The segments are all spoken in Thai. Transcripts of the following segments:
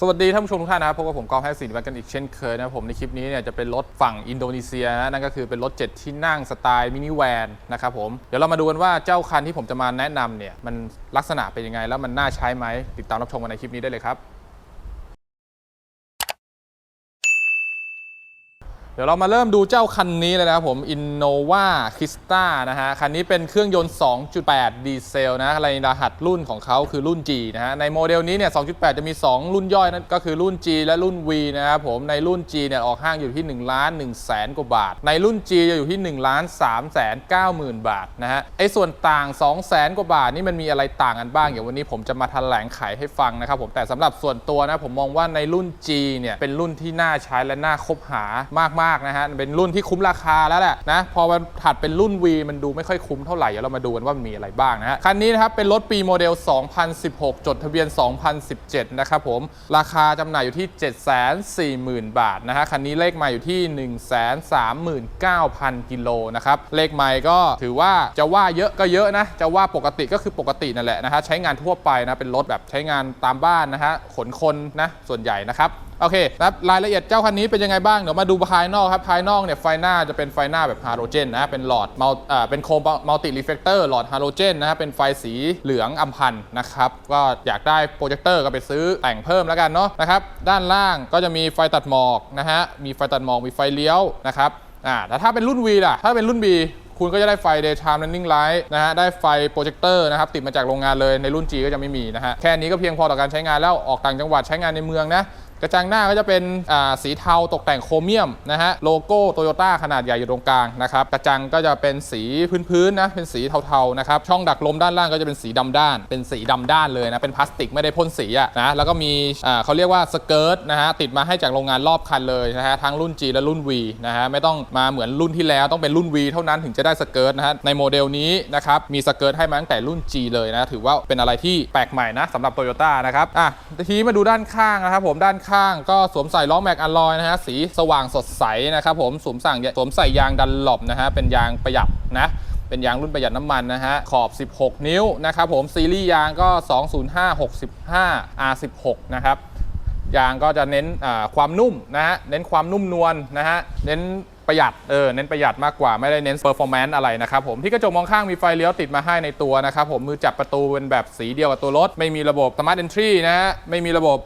สวัสดีท่านผู้ชมทุกท่านนะครับพบกับผมกอล์ฟแฮสซินแวกันอีกเช่นเคยนะครับผมในคลิปนี้เนี่ยจะเป็นรถฝั่งอินโดนีเซียนะนั่นก็คือเป็นรถ 7 ที่นั่งสไตล์มินิแวนนะครับผมเดี๋ยวเรามาดูกันว่าเจ้าคันที่ผมจะมาแนะนำเนี่ยมันลักษณะเป็นยังไงแล้วมันน่าใช้ไหมติดตามรับชมกันในคลิปนี้ได้เลยครับ เดี๋ยวเรามาเริ่มดูเจ้าคันนี้เลยนะครับผม Innova Krista นะฮะ คันนี้เป็นเครื่องยนต์ 2.8 ดีเซลนะในรหัสรุ่นของเขาคือรุ่น G นะฮะ ในโมเดลนี้เนี่ย 2.8 จะมี 2 รุ่นย่อยนั่นก็คือรุ่น G และรุ่น V นะครับผม ในรุ่น G เนี่ยออกห้างอยู่ที่1ล้าน1แสนกว่าบาท ในรุ่น G จะอยู่ที่1ล้าน3แสน9หมื่นบาทนะฮะ ไอ้ส่วนต่าง 2 แสนกว่าบาทนี่มันมีอะไรต่างกันบ้าง เดี๋ยววันนี้ผมจะมาแถลงไขให้ฟังนะครับผม แต่สำหรับส่วนตัวนะผมมองว่าในรุ่น G เนี่ยเป็นรุ่นที่น่าใช้และน่าคบหามากๆนะฮะเป็นรุ่นที่คุ้มราคาแล้วแหละนะพอมันถัดเป็นรุ่น V มันดูไม่ค่อยคุ้มเท่าไหร่เดี๋ยวเรามาดูกันว่ามันมีอะไรบ้างนะฮะคันนี้นะครับเป็นรถปีโมเดล 2016 จดทะเบียน 2017 นะครับผมราคาจำหน่ายอยู่ที่ 740,000 บาทนะฮะคันนี้เลขไมาอยู่ที่ 139,000 กิโลนะครับเลขไมล์ก็ถือว่าจะว่าเยอะก็เยอะนะจะว่าปกติก็คือปกตินั่นแหละนะฮะใช้งานทั่วไปนะเป็นรถแบบใช้งานตามบ้านนะฮะขนคนนะส่วนใหญ่นะครับโอเคนะครับรายละเอียดเจ้าคันนี้เป็นยังไงบ้าง เดี๋ยวมาดูภายนอกครับ ภายนอกเนี่ยไฟหน้าจะเป็นไฟหน้าแบบฮาโลเจนนะ เป็นหลอดมัลอ่าเป็นโคมมัลติรีเฟกเตอร์หลอดฮาโลเจนนะเป็นไฟสีเหลืองอัมพันธ์นะครับ ก็อยากได้โปรเจคเตอร์ก็ไปซื้อแต่งเพิ่มแล้วกันเนาะนะครับ ด้านล่างก็จะมีไฟตัดหมอกนะฮะ มีไฟตัดหมอก มีไฟเลี้ยวนะครับ อ่า แต่ถ้าเป็นรุ่น V ล่ะ ถ้าเป็นรุ่น B คุณก็จะได้ไฟ daytime running light นะฮะ ได้ไฟโปรเจคเตอร์นะครับ ติดมาจากโรงงานเลย ในรุ่น G ก็จะไม่มีนะฮะ แค่นี้ก็เพียงพอต่อการใช้งานแล้ว ออกต่างจังหวัดใช้งานในเมืองนะ กระจังหน้าก็จะเป็นสีเทาตกแต่งโครเมียมนะฮะโลโก้โตโยต้าขนาดใหญ่อยู่ตรงกลางนะครับกระจังก็จะเป็นสีพื้นๆนะเป็นสีเทาๆนะครับช่องดักลมด้านล่างก็จะเป็นสีดำด้าน เป็นสีดำด้านเลยนะเป็นพลาสติกไม่ได้พ่นสีอะนะแล้วก็มีเขาเรียกว่าสเกิร์ตนะฮะติดมาให้จากโรงงานรอบคันเลยนะฮะทั้งรุ่น G และรุ่น V นะฮะไม่ต้องมาเหมือนรุ่นที่แล้วต้องเป็นรุ่น V เท่านั้นถึงจะได้สเกิร์ตนะฮะในโมเดลนี้นะครับมีสเกิร์ตให้มาตั้งแต่รุ่น G เลยนะถือว่าเป็นอะไรที่แปลกใหม่นะสำหรับโตโยต้านะครับอะทีนี้มาดูด้านข้างนะครับผมด้านข้างก็สวมใส่ล้อแม็กอลลอยนะฮะสีสว่างสดใสนะครับผมสวมสั่งสวมใส่ยางดันหลบนะฮะเป็นยางประหยัดนะเป็นยางรุ่นประหยัดน้ำมันนะฮะขอบ 16 นิ้วนะครับผมซีรีส์ยางก็ 205 65 R16 นะครับยางก็จะเน้นความนุ่มนะฮะเน้นความนุ่มนวลนะฮะเน้น ประหยัดเออเน้นประหยัดมากกว่าไม่ได้เน้นเปอร์ฟอร์แมนซ์อะไรนะครับผมที่กระจกมองข้างมีไฟเลี้ยวติดมาให้ในตัวนะครับผมมือจับประตูเป็นแบบสีเดียวกับตัวรถ ไม่มีระบบ Smart Entry นะฮะไม่มีระบบ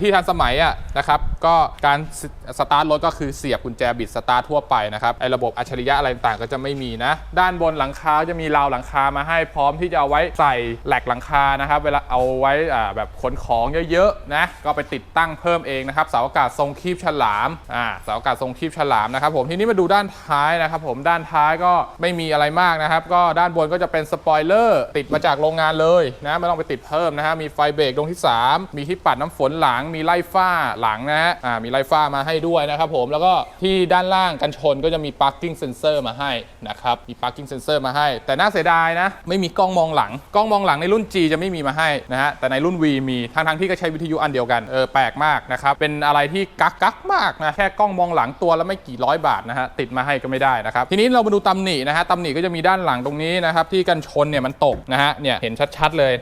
ที่ทันสมัยอะนะครับก็การสสตาร์ทรถก็คือเสียบกุญแจบิดสตาร์ททั่วไปนะครับไอ้ระบบอัจฉริยะอะไรต่างก็จะไม่มีนะ ด้านบนหลังคาจะมีราวหลังคามาให้พร้อมที่จะเอาไว้ใส่แหลกหลังคานะครับเวลาเอาไว้แบบขนของเยอะๆนะก็ไปติดตั้งเพิ่มเองนะครับเสาอากาศทรงคีบฉลามอ่าเสาอากาศทรงคีบฉลามนะครับผมทีนี้มาดูด้านท้ายนะครับผมด้านท้ายก็ไม่มีอะไรมากนะครับ ก็ด้านบนก็จะเป็นสปอยเลอร์ติดมาจากโรงงานเลยนะไม่ต้องไปติดเพิ่มนะฮะมีไฟเบรกดวงที่ 3 มีที่ปัดน้ำฝนหลัง มีไล่ฝ้าหลังนะฮะอ่ามีไล่ฝ้ามาให้ด้วยนะครับผมแล้วก็ที่ด้านล่างกันชนก็จะมี parking sensor มาให้นะครับมี parking sensor มาให้ แต่น่าเสียดายนะไม่มีกล้องมองหลัง กล้องมองหลังในรุ่น G จะไม่มีมาให้นะฮะแต่ในรุ่น V มีทั้งทั้งที่ก็ใช้วิทยุอันเดียวกันเออแปลกมากนะครับเป็นอะไรที่กักกักมากนะแค่กล้องมองหลังตัวและไม่กี่ร้อยบาทนะฮะติดมาให้ก็ไม่ได้นะครับทีนี้เรามาดูตำหนินะฮะตำหนิก็จะมีด้านหลังตรงนี้นะครับที่กันชนเนี่ยมันตกนะฮะเนี่ยเห็นชัดๆเลย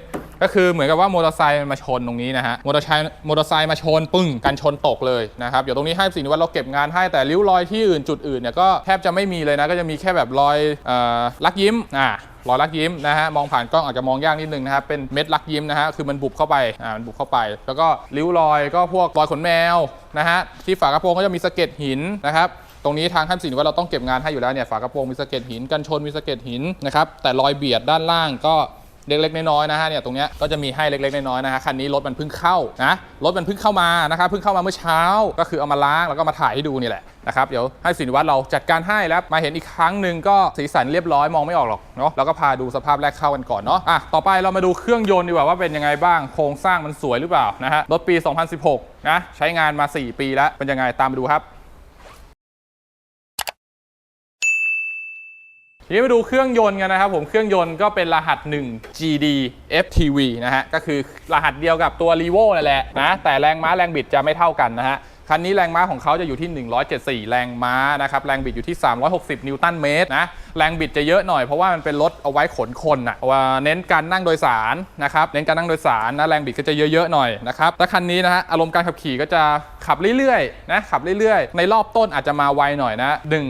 ก็คือเหมือนกับว่ามอเตอร์ไซค์มันมาชนตรงนี้นะฮะ มอเตอร์ไซค์มอเตอร์ไซค์มาชนปึ้งกันชนตกเลยนะครับ เดี๋ยวตรงนี้ให้สินวัตเราเก็บงานให้แต่ริ้วรอยที่อื่นจุดอื่นเนี่ยก็แทบจะไม่มีเลยนะ ก็จะมีแค่แบบรอยเอ่อลักยิ้มอ่ารอยลักยิ้มนะฮะมองผ่านกล้องอาจจะมองยากนิดนึงนะครับเป็นเม็ดลักยิ้มนะฮะคือมันบุบเข้าไปอ่ามันบุบเข้าไป แล้วก็ริ้วรอยก็พวกรอยขนแมวนะฮะที่ฝากระโปรงก็จะมีสะเก็ดหินนะครับ ตรงนี้ทางท่านสินว่าเราต้องเก็บงานให้อยู่แล้วเนี่ยฝากระโปรงมีสะเก็ดหินกันชนมีสะเก็ดหินนะครับแต่รอยเบียดด้านล่างก็เล็กๆน้อยๆนะฮะเนี่ยตรงเนี้ยก็จะมีให้เล็กๆน้อยๆนะฮะคันนี้รถมันเพิ่งเข้านะรถมันเพิ่งเข้ามานะครับเพิ่งเข้ามาเมื่อเช้า ก็คือเอามาล้างแล้วก็มาถ่ายให้ดูนี่แหละนะครับเดี๋ยวให้สินวัตเราจัดการให้แล้วมาเห็นอีกครั้งหนึ่งก็สีสันเรียบร้อยมองไม่ออกหรอกเนาะแล้วก็พาดูสภาพแรกเข้ากันก่อนเนาะอะต่อไปเรามาดูเครื่องยนต์ดีกว่าว่าเป็นยังไงบ้างโครงสร้างมันสวยหรือเปล่านะฮะรถปี 2016นะใช้งานมา 4 ปีแล้วเป็นยังไงตามไปดูครับ ทีนี้มาดูเครื่องยนต์กันนะครับผมเครื่องยนต์ก็เป็นรหัส 1 GD FTV นะฮะก็คือรหัสเดียวกับตัว r e v o นั่นแหละนะแต่แรงม้าแรงบิดจะไม่เท่ากันนะฮะคันนี้แรงม้าของเขาจะอยู่ที่ 174 แรงม้านะครับแรงบิดอยู่ที่ 360 นิวตันเมตรนะแรงบิดจะเยอะหน่อยเพราะว่ามันเป็นรถเอาไว้ขนคนอะว่าเน้นการนั่งโดยสารนะครับเน้นการนั่งโดยสารนะแรงบิดก็จะเยอะๆหน่อยนะครับแต่คันนี้นะฮะอารมณ์การขับขี่ก็จะขับเรื่อยๆนะขับเรื่อยๆ ในรอบต้นอาจจะมาไวหน่อยนะหนึ่ง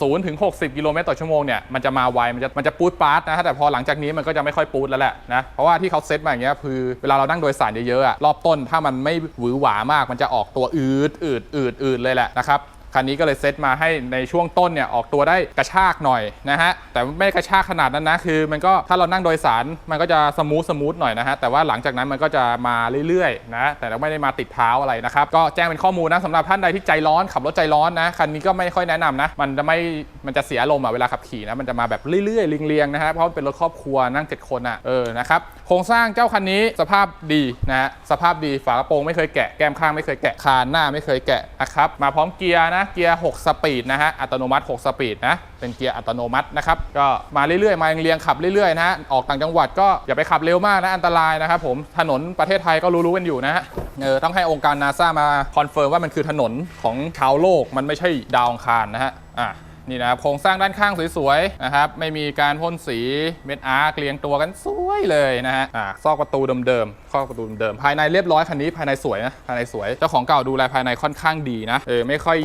ศูนย์ถึง 60 กิโลเมตรต่อชั่วโมงเนี่ยมันจะมาไวมันจะมันจะปูดปาร์ตนะฮะแต่พอหลังจากนี้มันก็จะไม่ค่อยปูดแล้วแหละนะเพราะว่าที่เขาเซตมาอย่างเงี้ยคือเวลาเรานั่งโดยสารเยอะๆอะรอบต้นถ้ามันไม่หวือหวามาก มันจะออกตัวอืดอืดอืดอืดเลยแหละนะครับ คันนี้ก็เลยเซตมาให้ในช่วงต้นเนี่ยออกตัวได้กระชากหน่อยนะฮะแต่ไม่กระชากขนาดนั้นนะคือ มันก็ถ้าเรานั่งโดยสารมันก็จะสมูทสมูทหน่อยนะฮะแต่ว่าหลังจากนั้นมันก็จะมาเรื่อยๆนะแต่เราไม่ได้มาติดเท้าอะไรนะครับก็แจ้งเป็นข้อมูลนะสำหรับท่านใดที่ใจร้อนขับรถใจร้อนนะคันนี้ก็ไม่ค่อยแนะนำนะมันจะไม่มันจะเสียลมณ์อะเวลาขับขี่นะมันจะมาแบบเรื่อยๆเรียงๆนะฮะเพราะมันเป็นรถครอบครัวนั่งเจ็ดคนอะเออนะครับโครงสร้างเจ้าคันนี้สภาพดีนะฮะสภาพดีฝากระโปรงไม่เคยแกะแก้มข้างไม่เคยแกะคานหน้าไม่เคยแกะนะครับมาพร้อมเกียร์นะเกียร์6สปีดนะฮะอัตโนมัติ 6 สปีดนะเป็นเกียร์อัตโนมัตินะครับก็มาเรื่อยๆมาเรียงขับเรื่อยๆนะฮะออกต่างจังหวัดก็อย่าไปขับเร็วมากนะอันตรายนะครับผมถนนประเทศไทยก็รู้ๆกันอยู่นะฮะเออต้องให้องค์การนาซามาคอนเฟิร์มว่ามันคือถนนของชาวโลกมันไม่ใช่ดาวอังคารนะฮะอะ นี่นะครับโครงสร้างด้านข้างสวยๆนะครับไม่มีการพ่นสีเม็ดอาร์เรียงตัวกันสวยเลยนะฮะซอกประตูเดิมๆซอกประตูเดิมภายในเรียบร้อยคันนี้ภายในสวยนะภายในสวยเจ้าของเก่าดูแลภายในค่อนข้างดีนะเออไม่ค่อย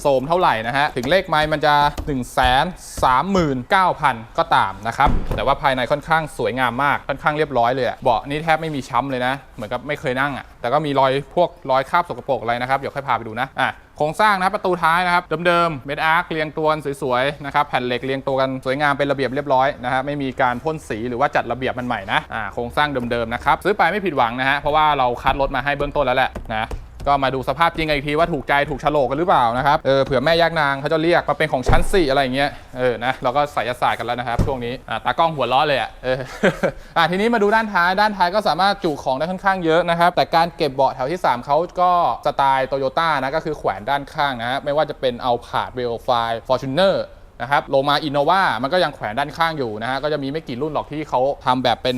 โสมเท่าไหร่นะฮะ ถึงเลขไม้มันจะ 1 3 9 0 0 0 ก็ตามนะครับ แต่ว่าภายในค่อนข้างสวยงามมาก ค่อนข้างเรียบร้อยเลยอะเบาะนี่แทบไม่มีช้ำเลยนะ เหมือนกับไม่เคยนั่งอะแต่ก็มีรอยพวกรอยคราบสกปรกอะไรนะครับ เดี๋ยวค่อยพาไปดูนะ อะโครงสร้างนะประตูท้ายนะครับ เดิมๆเม็ดอาร์คเรียงตัวสวยๆนะครับแผ่นเหล็กเรียงตัวกันสวยงามเป็นระเบียบเรียบร้อยนะฮะไม่มีการพ่นสีหรือว่าจัดระเบียบมันใหม่นะอ่าโครงสร้างเดิมๆนะครับซื้อไปไม่ผิดหวังนะฮะเพราะว่าเราคัดรถมาให้เบื้องต้นแล้วแหละนะก็มาดูสภาพจริงกันอีกทีว่าถูกใจถูกฉลกกันหรือเปล่านะครับเออเผื่อแม่ยักนางเขาจะเรียกมาเป็นของชั้นสี่อะไรอย่างเงี้ยเออนะเราก็ใส่ยาศาสตร์กันแล้วนะครับช่วงนี้อ่าตากล้องหัวล้อเลยอะเอออ่าทีนี้มาดูด้านท้ายด้านท้ายก็สามารถจุของได้ค่อนข้างเยอะนะครับแต่การเก็บเบาะแถวที่ 3เขาก็สไตล์โตโยต้านะก็คือแขวนด้านข้างนะฮะไม่ว่าจะเป็นเอาผาดเวลไฟฟอร์จูเนอร์ นะครับโลมาอินโนวามันก็ยังแขวนด้านข้างอยู่นะฮะก็จะมีไม่กี่รุ่นหรอกที่เขาทำแบบเป็น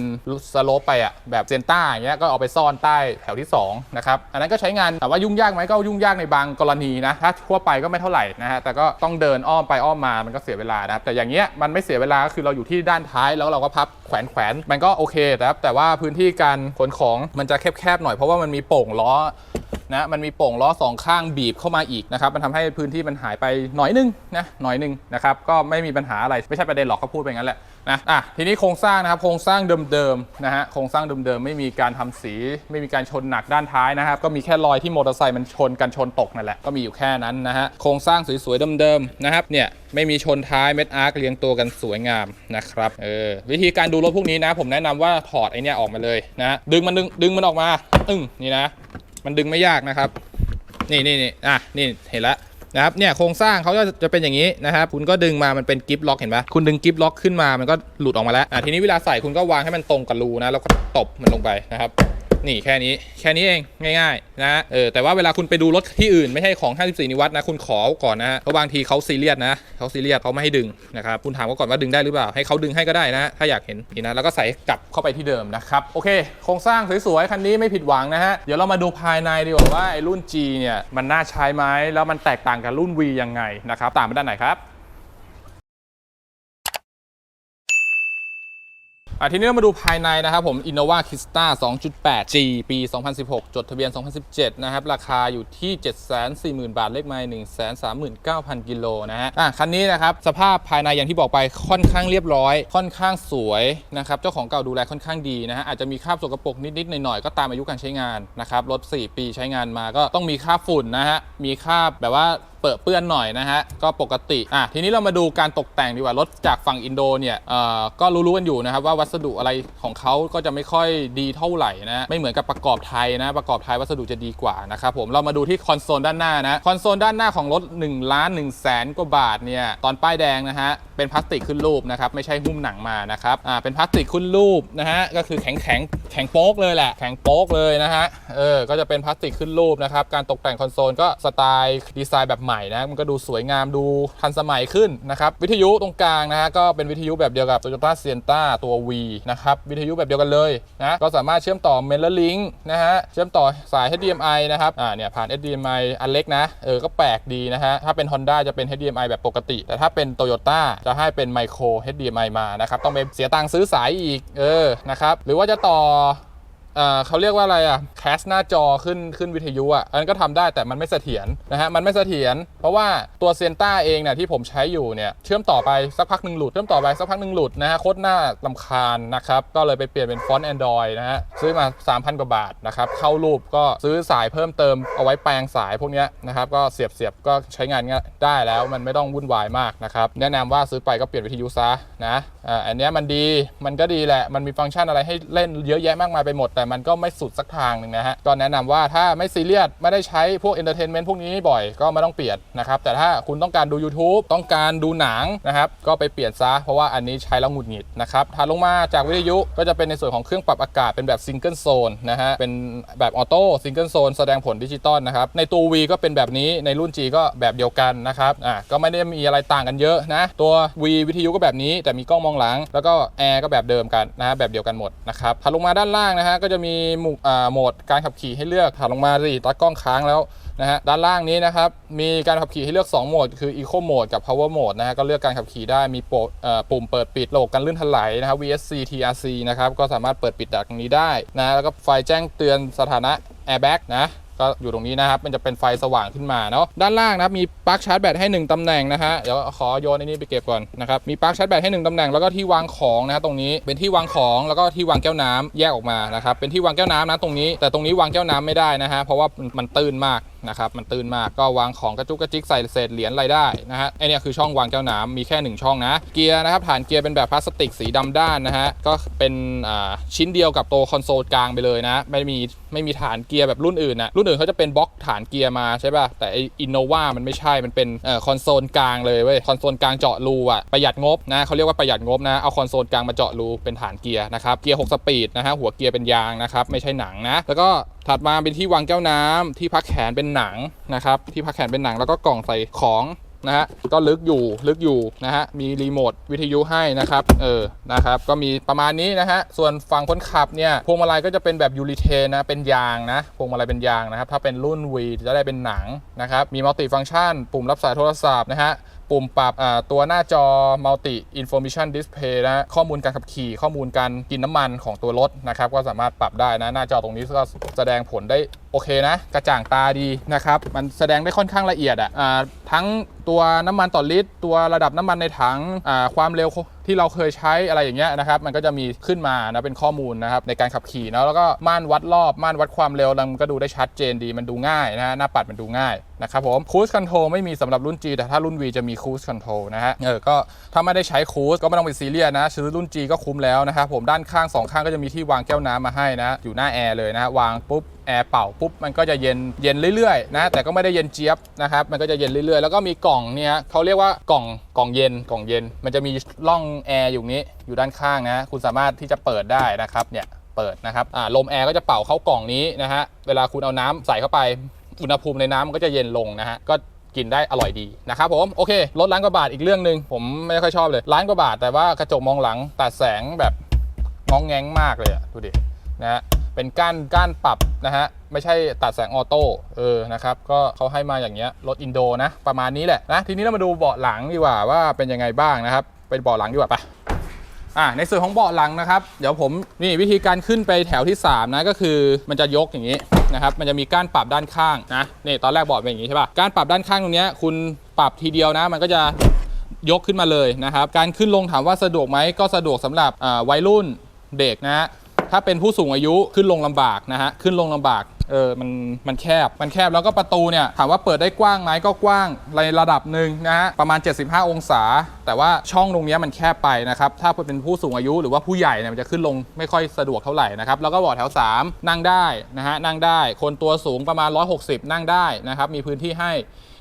สโลปไปอะแบบเซนต้าอย่างเงี้ยก็เอาไปซ่อนใต้แถวที่2นะครับอันนั้นก็ใช้งานแต่ว่ายุ่งยากไหมก็ยุ่งยากในบางกรณีนะถ้าทั่วไปก็ไม่เท่าไหร่นะฮะแต่ก็ต้องเดินอ้อมไปอ้อมมามันก็เสียเวลานะครับแต่อย่างเงี้ยมันไม่เสียเวลาก็คือเราอยู่ที่ด้านท้ายแล้วเราก็พับแขวนแขวนๆมันก็โอเคนะครับแต่ว่าพื้นที่การขนของมันจะแคบๆหน่อยเพราะว่ามันมีโป่งล้อ นะมันมีโป่งล้อสองข้างบีบเข้ามาอีกนะครับมันทำให้พื้นที่มันหายไปหน่อยนึงนะหน่อยนึงนะครับก็ไม่มีปัญหาอะไรไม่ใช่ประเด็นหรอกเขาพูดไปงั้นแหละนะอะทีนี้โครงสร้างนะครับโครงสร้างเดิมๆนะฮะโครงสร้างเดิมๆไม่มีการทำสี ไม่มีการชนหนักด้านท้ายนะครับก็มีแค่รอยที่มอเตอร์ไซค์มันชนกันชนตกนั่นแหละก็มีอยู่แค่นั้นนะฮะโครงสร้างสวยๆเดิมๆนะครับเนี่ยไม่มีชนท้ายเม็ดอาร์คเรียงตัวกันสวยงามนะครับเออวิธีการดูรถพวกนี้นะ ผมแนะนำว่าถอดไอเนี้ยออกมาเลยนะดึงมันดึงดึงมันออกมาอึ้งนี่นะ มันดึงไม่ยากนะครับ นี่นี่นี่อะนี่เห็นแล้วนะครับเนี่ยโครงสร้างเขาจะจะเป็นอย่างนี้นะครับคุณก็ดึงมามันเป็นกิฟล็อกเห็นปะคุณดึงกิฟล็อกขึ้นมามันก็หลุดออกมาแล้วอะทีนี้เวลาใส่คุณก็วางให้มันตรงกับรูนะแล้วก็ตบมันลงไปนะครับ นี่แค่นี้แค่นี้เองง่ายๆนะเออแต่ว่าเวลาคุณไปดูรถที่อื่นไม่ใช่ของ 54 นิวัตนะคุณขอก่อนนะฮะเพราะบางทีเขาซีเรียสนะเขาซีเรียสเขาไม่ให้ดึงนะครับคุณถามเขาก่อนว่าดึงได้หรือเปล่าให้เขาดึงให้ก็ได้นะ ถ้าอยากเห็นนี่นะแล้วก็ใส่กลับเข้าไปที่เดิมนะครับโอเค โครงสร้างสวยๆคันนี้ไม่ผิดหวังนะฮะเดี๋ยวเรามาดูภายในดีกว่าว่าไอ้รุ่น G เนี่ยมันน่าใช้ไหมแล้วมันแตกต่างกับรุ่น V ยังไงนะครับต่ามมาด้านไหนครับ อะ ทีนี้เรามาดูภายในนะครับผม Innova Krista 2.8 G ปี 2016 จดทะเบียน 2017 นะครับ ราคาอยู่ที่ 740,000 บาท เลขไมล์139,000 กิโลนะฮะอะคันนี้นะครับ สภาพภายในอย่างที่บอกไปค่อนข้างเรียบร้อย ค่อนข้างสวยนะครับ เจ้าของเก่าดูแลค่อนข้างดีนะฮะ อาจจะมีคราบสกปรกนิด ๆ หน่อย ๆ ก็ตามอายุการใช้งานนะครับ รถ 4 ปีใช้งานมาก็ต้องมีคราบฝุ่นนะฮะ มีคราบแบบว่าเปื้อเปื้อนหน่อยนะฮะก็ปกติอะทีนี้เรามาดูการตกแต่งดีกว่ารถจากฝั่งอินโดเนี่ยเอ่อก็รู้ๆกันอยู่นะครับว่าวัสดุอะไรของเขาก็จะไม่ค่อยดีเท่าไหร่นะไม่เหมือนกับประกอบไทยนะประกอบไทยวัสดุจะดีกว่านะครับผมเรามาดูที่คอนโซลด้านหน้านะคอนโซลด้านหน้าของรถ1ล้าน1แสนกว่าบาทเนี่ยตอนป้ายแดงนะฮะเป็นพลาสติกขึ้นรูปนะครับไม่ใช่หุ้มหนังมานะครับอ่าเป็นพลาสติกขึ้นรูปนะฮะก็คือแข็งแข็งแข็งโป๊กเลยแหละแข็งโป๊กเลยนะฮะเออก็จะเป็นพลาสติกขึ้นรูปนะครับการตกแต่งคอนโซลก็สไตล์ดีไซน์แบบใหม่นะมันก็ดูสวยงามดูทันสมัยขึ้นนะครับ วิทยุตรงกลางนะฮะก็เป็นวิทยุแบบเดียวกับ Toyota Sienna ตัว V นะครับวิทยุแบบเดียวกันเลยนะก็สามารถเชื่อมต่อ m a i l Link นะฮะเชื่อมต่อสาย HDMI นะครับอ่าเนี่ยผ่าน HDMI อันเล็กนะเออก็แปลกดีนะฮะถ้าเป็น Honda จะเป็น HDMI แบบปกติ แต่ถ้าเป็น Toyota จะให้เป็น Micro HDMI มานะครับต้องไปเสียตังค์ซื้อสายอีกเออนะครับหรือว่าจะต่อ เอ่อเขาเรียกว่าอะไรอะแคสหน้าจอขึ้นขึ้นวิทยุอะอันนั้นก็ทำได้แต่มันไม่เสถียรนะฮะมันไม่เสถียรเพราะว่าตัวเซนต้าเองเนี่ยที่ผมใช้อยู่เนี่ยเชื่อมต่อไปสักพักหนึ่งหลุดเชื่อมต่อไปสักพักหนึ่งหลุดนะฮะโคตรหน้าลำคาญนะครับก็เลยไปเปลี่ยนเป็นฟอนต์ Android นะฮะซื้อมา 3,000 กว่าบาทนะครับเข้ารูปก็ซื้อสายเพิ่มเติมเอาไว้แปลงสายพวกนี้นะครับก็เสียบเสียบก็ใช้งานได้แล้วมันไม่ต้องวุ่นวายมากนะครับแนะนำว่าซื้อไปก็เปลี่ยนวิทยุซะนะอ่าอันนี้มันดีมันก็ดีแหละมันมีฟังก์ชันอะไรให้เล่นเยอะแยะมากมายไปหมดแต่มันก็ไม่สุดสักทางหนึ่งนะฮะก็แนะนำว่าถ้าไม่ซีเรียสไม่ได้ใช้พวกเอนเตอร์เทนเมนต์พวกนี้บ่อยก็ไม่ต้องเปลี่ยนนะครับแต่ถ้าคุณต้องการดู YouTube ต้องการดูหนังนะครับก็ไปเปลี่ยนซะเพราะว่าอันนี้ใช้แล้วหงุดหงิดนะครับถัดลงมาจากวิทยุก็จะเป็นในส่วนของเครื่องปรับอากาศเป็นแบบซิงเกิลโซนนะฮะเป็นแบบออโต้ซิงเกิลโซนแสดงผลดิจิตอลนะครับในตัว V ก็เป็นแบบนี้ในรุ่น G ก็แบบเดียวกันนะครับอะก็ไม่ได้มีอะไรต่างกันเยอะนะตัว V วิทยุก็แบบนี้แต่มีกล้องมองหลัง แล้วก็แอร์ก็แบบเดิมกันนะฮะแบบเดียวกันหมดนะครับถัดลงมาด้านล่างนะฮะก็จะมีหมู่โหมดการขับขี่ให้เลือกถัดลงมาสิตากล้องค้างแล้วนะฮะด้านล่างนี้นะครับมีการขับขี่ให้เลือก 2 โหมด คือ Eco Mode กับ Power Mode นะฮะก็เลือกการขับขี่ได้มีปปุ่มเปิดปิดระบบการลื่นถลายนะครับ VSC TRC นะครับก็สามารถเปิดปิดดักตรงนี้ได้นะแล้วก็ไฟแจ้งเตือนสถานะ Airbag นะ ก็อยู่ตรงนี้นะครับ มันจะเป็นไฟสว่างขึ้นมาเนาะ ด้านล่างนะครับ มีปลั๊กชาร์จแบตให้ 1ตำแหน่งนะฮะ เดี๋ยวขอโยนอ้นี่ไปเก็บก่อนนะครับ มีปลั๊กชาร์จแบตให้ 1ตำแหน่ง แล้วก็ที่วางของนะฮะตรงนี้ เป็นที่วางของ แล้วก็ที่วางแก้วน้ำแยกออกมานะครับ เป็นที่วางแก้วน้ำนะตรงนี้ แต่ตรงนี้วางแก้วน้ำไม่ได้นะฮะ เพราะว่ามันตื้นมาก นะครับมันตื้นมากก็วางของกระจุกกระจิกใส่เศษเหรียญอะไรได้นะฮะไอเนี่ยคือช่องวางแก้วน้ำมีแค่หนึ่งช่องนะ เกียร์นะครับฐานเกียร์เป็นแบบพลาสติกสีดำด้านนะฮะก็เป็นอ่าชิ้นเดียวกับตัวคอนโซลกลางไปเลยนะไม่มีไม่มีฐานเกียร์แบบรุ่นอื่นนะรุ่นอื่นเขาจะเป็นบล็อกฐานเกียร์มาใช่ป่ะแต่ไออินโนวามันไม่ใช่มันเป็นเอ่อคอนโซลกลางเลยเว้ยคอนโซลกลางเจาะรูอะประหยัดงบนะเขาเรียกว่าประหยัดงบนะเอาคอนโซลกลางมาเจาะรูเป็นฐานเกียร์นะครับเกียร์6สปีดนะฮะหัวเกียร์เป็นยางนะครับไม่ใช่หนังนะแล้วก็ ถัดมาเป็นที่วางแก้วน้ำที่พักแขนเป็นหนังนะครับ ที่พักแขนเป็นหนังแล้วก็กล่องใส่ของนะฮะก็ลึกอยู่ลึกอยู่นะฮะมีรีโมทวิทยุให้นะครับเออนะครับก็มีประมาณนี้นะฮะส่วนฝั่งคนขับเนี่ยพวงมาลัยก็จะเป็นแบบยูริเทนนะเป็นยางนะพวงมาลัยเป็นยางนะครับถ้าเป็นรุ่น V จะได้เป็นหนังนะครับมีมัลติฟัง c t ชัน ปุ่มรับสายโทรศัพท์นะฮะ ปุ่มปรับตัวหน้าจอ Multi Information Display นะข้อมูลการขับขี่ ข้อมูลการกินน้ำมันของตัวรถนะครับ ก็สามารถปรับได้นะ หน้าจอตรงนี้ก็แสดงผลได้ โอเคนะ กระจ่างตาดีนะครับ มันแสดงได้ค่อนข้างละเอียดอะอะทั้งตัวน้ำมันต่อลิตร ตัวระดับน้ำมันในถังความเร็วที่เราเคยใช้อะไรอย่างเงี้ยนะครับ มันก็จะมีขึ้นมานะเป็นข้อมูลนะครับในการขับขี่นะแล้วก็ม่านวัดรอบม่านวัดความเร็วมันก็ดูได้ชัดเจนดีมันดูง่ายนะหน้าปัดมันดูง่ายนะครับผมคู i คอนโทรไม่มีสำหรับรุ่น G แต่ถ้ารุ่น V จะมีคู i คอนโทรนะฮะเออก็ถ้าไม่ได้ใช้คู i ก็ไม่ต้องไปซีเรียสนะซื้อรุ่น G ก็คุ้มแล้วนะครับผมด้านข้างสองข้างก็จะมีที่วางแก้วน้ำมาให้นะอยู่หน้าแอร์เลยนะฮะวางปุ๊บ แอร์เป่าปุ๊บมันก็จะเย็นเย็นเรื่อยๆนะแต่ก็ไม่ได้เย็นเจี๊ยบนะครับมันก็จะเย็นเรื่อยๆ แล้วก็มีกล่องเนี่ยเขาเรียกว่ากล่องกล่องเย็นกล่องเย็น มันจะมีร่องแอร์อยู่นี้อยู่ด้านข้างนะคุณสามารถที่จะเปิดได้นะครับเนี่ยเปิดนะครับลมแอร์ก็จะเป่าเข้ากล่องนี้นะฮะเวลาคุณเอาน้ำใส่เข้าไปอุณหภูมิในน้ำมันก็จะเย็นลงนะฮะก็กินได้อร่อยดีนะครับผมโอเคลดล้านกว่าบาทอีกเรื่องหนึ่งผมไม่ค่อยชอบเลยล้านกว่าบาท แต่ว่ากระจกมองหลังตัดแสงแบบงองแงงมากเลยอะดูดินะฮะ เป็นก้านก้านปรับนะฮะไม่ใช่ตัดแสงออโต้เออนะครับก็เขาให้มาอย่างเงี้ยรถอินโดนะ ประมาณนี้แหละนะทีนี้เรามาดูเบาะหลังดีกว่าว่าเป็นยังไงบ้างนะครับ เป็นเบาะหลังดีกว่าไปอ่าในส่วนของเบาะหลังนะครับ เดี๋ยวผมนี่วิธีการขึ้นไปแถวที่ 3 นะก็คือมันจะยกอย่างนี้นะครับมันจะมีก้านปรับด้านข้างนะนี่ตอนแรกเบาะเป็นอย่างนี้ใช่ป่ะก้านปรับด้านข้างตรงเนี้ยคุณปรับทีเดียวนะ มันก็จะยกขึ้นมาเลยนะครับ การขึ้นลงถามว่าสะดวกไหมก็สะดวกสำหรับวัยรุ่นเด็กนะฮะ ถ้าเป็นผู้สูงอายุขึ้นลงลำบากนะฮะขึ้นลงลำบากเออมันมันแคบมันแคบแล้วก็ประตูเนี่ยถามว่าเปิดได้กว้างไหมก็กว้างในระดับหนึ่งนะฮะประมาณ 75 องศา แต่ว่าช่องตรงเนี้ยมันแคบไปนะครับถ้าเป็นผู้สูงอายุหรือว่าผู้ใหญ่เนี่ยมันจะขึ้นลงไม่ค่อยสะดวกเท่าไหร่นะครับแล้วก็เบาะแถว 3 นั่งได้นะฮะนั่งได้ คนตัวสูงประมาณ 160 นั่งได้นะครับมีพื้นที่ให้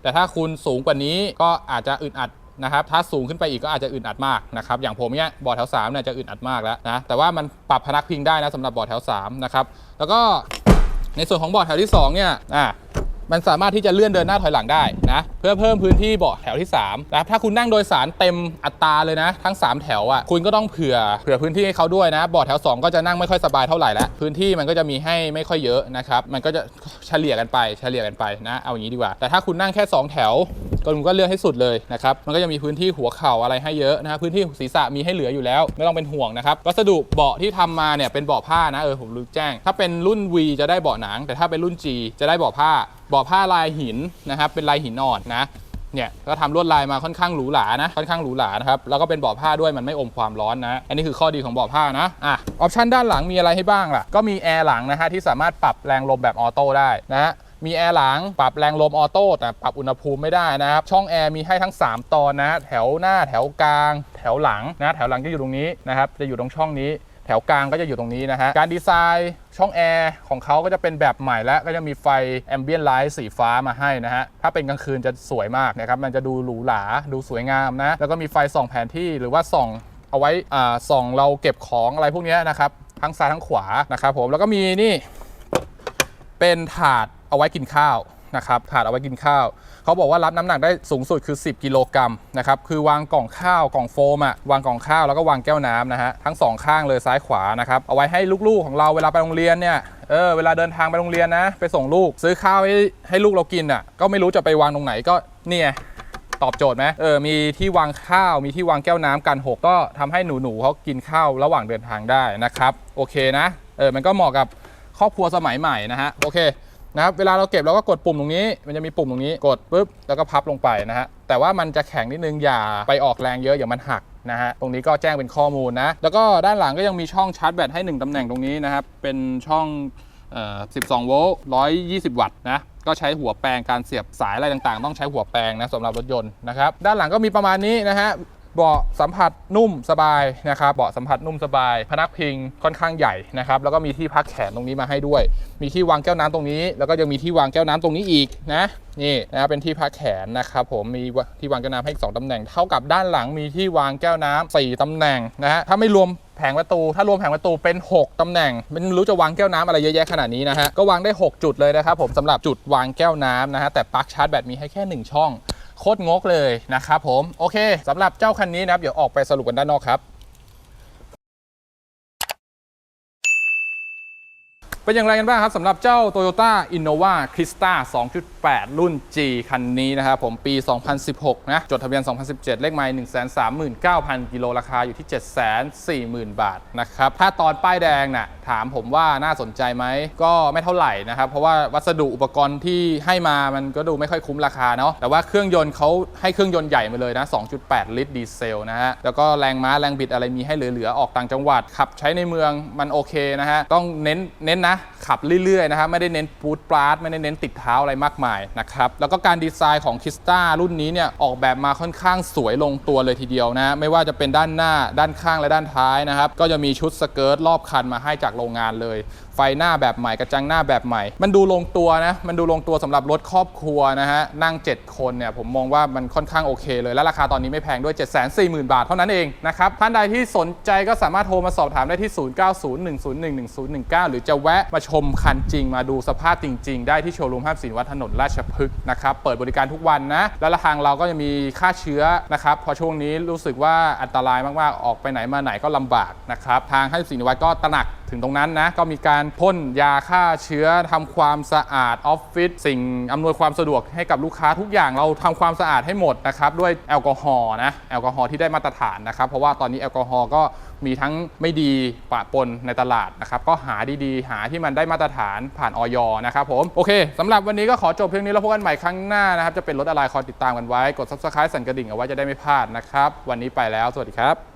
แต่ถ้าคุณสูงกว่านี้ก็อาจจะอึดอัด นะครับถ้าสูงขึ้นไปอีกก็อาจจะอึดอัดมากนะครับอย่างผมเนี่ยบาะแถว3เนี่ยจะอึดอัดมากแล้วนะแต่ว่ามันปรับพนักพิงได้นะสำหรับบาะแถว3นะครับแล้วก็ในส่วนของบาะแถวที่2เนี่ยอ่า มันสามารถที่จะเลื่อนเดินหน้าถอยหลังได้นะเพื่อเพิ่มพื้นที่เบาะแถวที่3นะถ้าคุณนั่งโดยสารเต็มอัตราเลยนะ ทั้ง 3 แถวอะคุณก็ต้องเผื่อเผื่อพื้นที่ให้เขาด้วยนะเบาะแถว 2 ก็จะนั่งไม่ค่อยสบายเท่าไหร่แล้วพื้นที่มันก็จะมีให้ไม่ค่อยเยอะนะครับมันก็จะเฉลี่ยกันไปเฉลี่ยกันไปนะเอาอย่างนี้ดีกว่า แต่ถ้าคุณนั่งแค่ 2 แถวก็คุณก็เลือกให้สุดเลยนะครับมันก็จะมีพื้นที่หัวเข่าอะไรให้เยอะนะพื้นที่ศีรษะมีให้เหลืออยู่แล้ว ไม่ต้องเป็นห่วงนะครับวัสดุเบาะที่ทำมาเนี่ยเป็นเบาะผ้านะเออผมลืมแจ้ง ถ้าเป็นรุ่น V จะได้เบาะหนัง แต่ถ้าเป็นรุ่น G จะได้เบาะผ้าบาะผ้าลายหินนะครับเป็นลายหินอ่อนนะเนี่ยก็ทำลวดลายมาค่อนข้างหรูหรานะค่อนข้างหรูหรานะครับแล้วก็เป็นเบาะผ้าด้วยมันไม่อมความร้อนนะ อันนี้คือข้อดีของเบาะผ้านะอะออปชันด้านหลังมีอะไรให้บ้างล่ะ ก็มีแอร์หลังนะฮะที่สามารถปรับแรงลมแบบออโต้ได้นะฮะมีแอร์หลังปรับแรงลมออโต้แต่ปรับอุณหภูมิไม่ได้นะครับ ช่องแอร์มีให้ทั้ง 3 ตอนนะ แถวหน้าแถวกลาง แถวหลังนะ แถวหลังจะอยู่ตรงนี้นะครับ จะอยู่ตรงช่องนี้ แถวกลางก็จะอยู่ตรงนี้นะฮะ การดีไซน์ช่องแอร์ของเขาก็จะเป็นแบบใหม่และก็จะมีไฟแอมเบียนไลท์สีฟ้ามาให้นะฮะ ถ้าเป็นกลางคืนจะสวยมากนะครับ มันจะดูหรูหรา ดูสวยงามนะ แล้วก็มีไฟส่องแผนที่หรือว่าส่องเอาไว้อ่าส่องเราเก็บของอะไรพวกนี้นะครับ ทั้งซ้ายทั้งขวานะครับผม แล้วก็มีนี่ เป็นถาดเอาไว้กินข้าว นะครับถาดเอาไว้กินข้าว เขาบอกว่ารับน้ำหนักได้สูงสุดคือ 10 กิโลกรัมนะครับคือวางกล่องข้าวกล่องโฟมอะวางกล่องข้าวแล้วก็วางแก้วน้ำนะฮะทั้งสองข้างเลยซ้ายขวานะครับเอาไว้ให้ลูกๆของเราเวลาไปโรงเรียนเนี่ยเออเวลาเดินทางไปโรงเรียนนะ ไปส่งลูกซื้อข้าวให้ให้ลูกเรากินอะก็ไม่รู้จะไปวางตรงไหนก็เนี่ยตอบโจทย์ไหมเออ มีที่วางข้าว มีที่วางแก้วน้ำกันหกก็ทำให้หนูๆเขากินข้าวระหว่างเดินทางได้นะครับ โอเคนะ เออ มันก็เหมาะกับครอบครัวสมัยใหม่นะฮะ โอเค นะครับเวลาเราเก็บเราก็กดปุ่มตรงนี้ มันจะมีปุ่มตรงนี้กดปุ๊บแล้วก็พับลงไปนะฮะแต่ว่ามันจะแข็งนิดนึงอย่าไปออกแรงเยอะอย่ามันหักนะฮะตรงนี้ก็แจ้งเป็นข้อมูลนะแล้วก็ด้านหลังก็ยังมีช่องชาร์จแบตให้ 1ตำแหน่งตรงนี้นะครับเป็นช่องเอ่อ12 โวลต์120 วัตต์นะก็ใช้หัวแปลงการเสียบสายอะไรต่างๆ ต้องใช้หัวแปลงนะสำหรับรถยนต์นะครับด้านหลังก็มีประมาณนี้นะฮะ เบาะสัมผัสนุ่มสบายนะครับเบาะสัมผัสนุ่มสบาย พนักพิงค่อนข้างใหญ่นะครับแล้วก็มีที่พักแขนตรงนี้มาให้ด้วย มีที่วางแก้วน้ำตรงนี้ แล้วก็ยังมีที่วางแก้วน้ำตรงนี้อีกนะนี่นะครับเป็นที่พักแขนนะครับผมมีที่วางแก้วน้ำให้อีกสองตำแหน่ง เท่ากับด้านหลังมีที่วางแก้วน้ำสี่ตำแหน่งนะฮะถ้าไม่รวมแผงประตู ถ้ารวมแผงประตูเป็น 6 ตำแหน่งไม่รู้จะวางแก้วน้ำอะไรเยอะแยะขนาดนี้นะฮะก็วางได้ 6 จุดเลยนะครับผมสำหรับจุดวางแก้วน้ำนะฮะแต่ปลั๊กชาร์จแบตมีให้แค่ 1 ช่อง โคตรงกเลยนะครับผมโอเคสำหรับเจ้าคันนี้นะครับเดี๋ยวออกไปสรุปกันด้านนอกครับ เป็นอย่างไรกันบ้างครับสำหรับเจ้า Toyota Innova Crista 2.8 รุ่น G คันนี้นะครับผมปี 2016 นะ จดทะเบียน 2017 เลขไมล์139,000 กิโลราคาอยู่ที่ 740,000 บาทนะครับ ถ้าตอนป้ายแดงน่ะถามผมว่าน่าสนใจไหม ก็ไม่เท่าไหร่นะครับ เพราะว่าวัสดุอุปกรณ์ที่ให้มามันก็ดูไม่ค่อยคุ้มราคาเนาะแต่ว่าเครื่องยนต์เขาให้เครื่องยนต์ใหญ่มาเลยนะ 2.8 ลิตรดีเซลนะฮะแล้วก็แรงม้าแรงบิดอะไรมีให้เหลือๆออกต่างจังหวัดขับใช้ในเมืองมันโอเคนะฮะต้องเน้นเน้นนะขับเรื่อยๆนะครับไม่ได้เน้นปูดปราดไม่ได้เน้นติดเท้าอะไรมากมายนะครับแล้วก็การดีไซน์ของคิสตารุ่นนี้เนี่ยออกแบบมาค่อนข้างสวยลงตัวเลยทีเดียวนะไม่ว่าจะเป็นด้านหน้าด้านข้างและด้านท้ายนะครับก็จะมีชุดสเกิร์ตรอบคันมาให้จากโรงงานเลย ไฟหน้าแบบใหม่กระจังหน้าแบบใหม่ มันดูลงตัวนะ มันดูลงตัวสำหรับรถครอบครัวนะฮะ นั่ง 7 คนเนี่ยผมมองว่ามันค่อนข้างโอเคเลย และราคาตอนนี้ไม่แพงด้วย 740,000 บาทเท่านั้นเองนะครับ ท่านใดที่สนใจก็สามารถโทรมาสอบถามได้ที่ 0901011019 หรือจะแวะมาชมคันจริง มาดูสภาพจริง ๆ ได้ที่โชว์รูมภาพสินวัดถนนราชพฤกษ์นะครับ เปิดบริการทุกวันนะ และทางเราก็จะมีค่าเชื้อนะครับพอช่วงนี้รู้สึกว่าอันตรายมากๆออกไปไหนมาไหนก็ลำบากนะครับทางห้สินวัดก็ตระหนักถึงตรงนั้นนะก็มีการพ่นยาฆ่าเชื้อทำความสะอาดออฟฟิศสิ่งอำนวยความสะดวกให้กับลูกค้าทุกอย่างเราทำความสะอาดให้หมดนะครับด้วยแอลกอฮอล์นะแอลกอฮอล์ที่ได้มาตรฐานนะครับ เพราะว่าตอนนี้แอลกอฮอล์ก็มีทั้งไม่ดีปะปนในตลาดนะครับก็หาดีๆ หาที่มันได้มาตรฐานผ่านออยนะครับผมโอเคสำหรับวันนี้ก็ขอจบเพียงนี้แล้วพบกันใหม่ครั้งหน้านะครับจะเป็นรถอะไรคอยติดตามกันไว้กด subscribe สั่นกระดิ่งเอาไว้จะได้ไม่พลาดนะครับวันนี้ไปแล้วสวัสดีครับ